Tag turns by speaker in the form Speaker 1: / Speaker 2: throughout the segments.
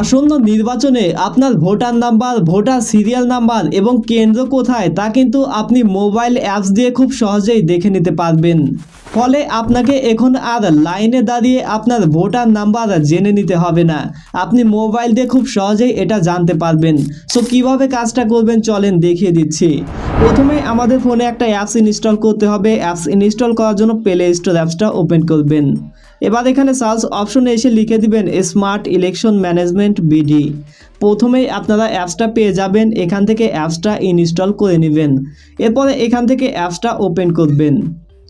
Speaker 1: আসন্ন নির্বাচনে আপনার voter number, voter serial number এবং কেন্দ্র কোথায় তা কিন্তু আপনি মোবাইল অ্যাপস দিয়ে খুব সহজেই দেখে নিতে পারবেন। ফলে আপনাকে এখন আর লাইনে দাঁড়িয়ে আপনার ভোটার নাম্বার জেনে নিতে হবে না। আপনি মোবাইল দিয়ে খুব সহজেই এটা জানতে পারবেন। সো কীভাবে কাজটা করবেন চলেন দেখিয়ে দিচ্ছি। প্রথমে আমাদের ফোনে একটা অ্যাপস ইনস্টল করতে হবে। অ্যাপস ইনস্টল করার জন্য প্লে স্টোর অ্যাপসটা ওপেন করবেন। এবার এখানে সার্চ অপশনে এসে লিখে দিবেন স্মার্ট ইলেকশন ম্যানেজমেন্ট বিডি প্রথমেই আপনারা অ্যাপসটা পেয়ে যাবেন, এখান থেকে অ্যাপসটা ইনস্টল করে নেবেন। এরপরে এখান থেকে অ্যাপসটা ওপেন করবেন।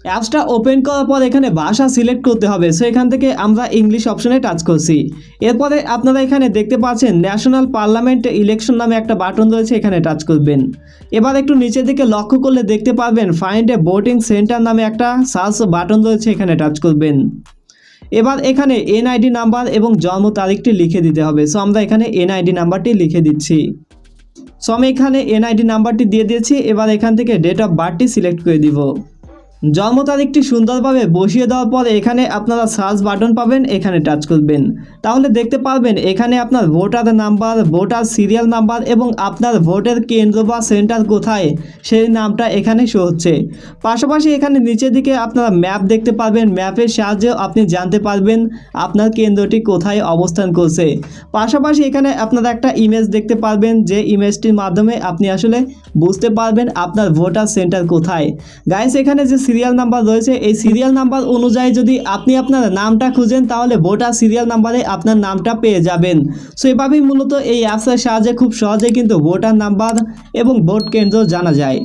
Speaker 1: অ্যাপসটা ওপেন করার পর এখানে ভাষা সিলেক্ট করতে হবে সো এখান থেকে আমরা ইংলিশ অপশনে টাচ করছি। এরপরে আপনারা এখানে দেখতে পাচ্ছেন ন্যাশনাল পার্লামেন্ট ইলেকশন নামে একটা বাটন রয়েছে, এখানে টাচ করবেন। এবার একটু নিচের দিকে লক্ষ্য করলে দেখতে পারবেন ফাইন্ড এ ভোটিং সেন্টার নামে একটা সার্চ বাটন রয়েছে, এখানে টাচ করবেন। এবার এখানে এনআইডি নাম্বার এবং জন্ম তারিখটি লিখে দিতে হবে। সো আমরা এখানে এনআইডি নাম্বারটি লিখে দিচ্ছি। সো আমি এখানে এনআইডি নাম্বারটি দিয়ে দিয়েছি। এবার এখান থেকে ডেট অফ বার্থটি সিলেক্ট করে দিব। জন্ম তারিখটি সুন্দরভাবে বসিয়ে দেওয়ার পর এখানে আপনারা সার্চ বাটন পাবেন, এখানে টাচ করবেন। তাহলে দেখতে পারবেন, এখানে আপনার voter number voter serial number এবং আপনার ভোটের কেন্দ্র বা সেন্টার কোথায়, সেই নামটা এখানে শো হচ্ছে। পাশাপাশি এখানে নিচের দিকে আপনারা ম্যাপ দেখতে পারবেন ম্যাপের সাহায্যে আপনি জানতে পারবেন আপনার কেন্দ্রটি কোথায় অবস্থান করছে। পাশাপাশি এখানে আপনারা একটা ইমেজ দেখতে পারবেন, যে ইমেজটির মাধ্যমে আপনি আসলে বুঝতে পারবেন আপনার ভোটার সেন্টার কোথায়। গাইস এখানে যে সিরিয়াল নাম্বার রয়েছে, এই সিরিয়াল নাম্বার অনুযায়ী যদি আপনি আপনার নামটা খুঁজেন, তাহলে ভোটার সিরিয়াল নাম্বারে আপনার নামটা পেয়ে যাবেন। সো এভাবেই মূলত এই অ্যাপসের সাহায্যে খুব সহজে কিন্তু ভোটার নাম্বার এবং ভোট কেন্দ্র জানা যায়।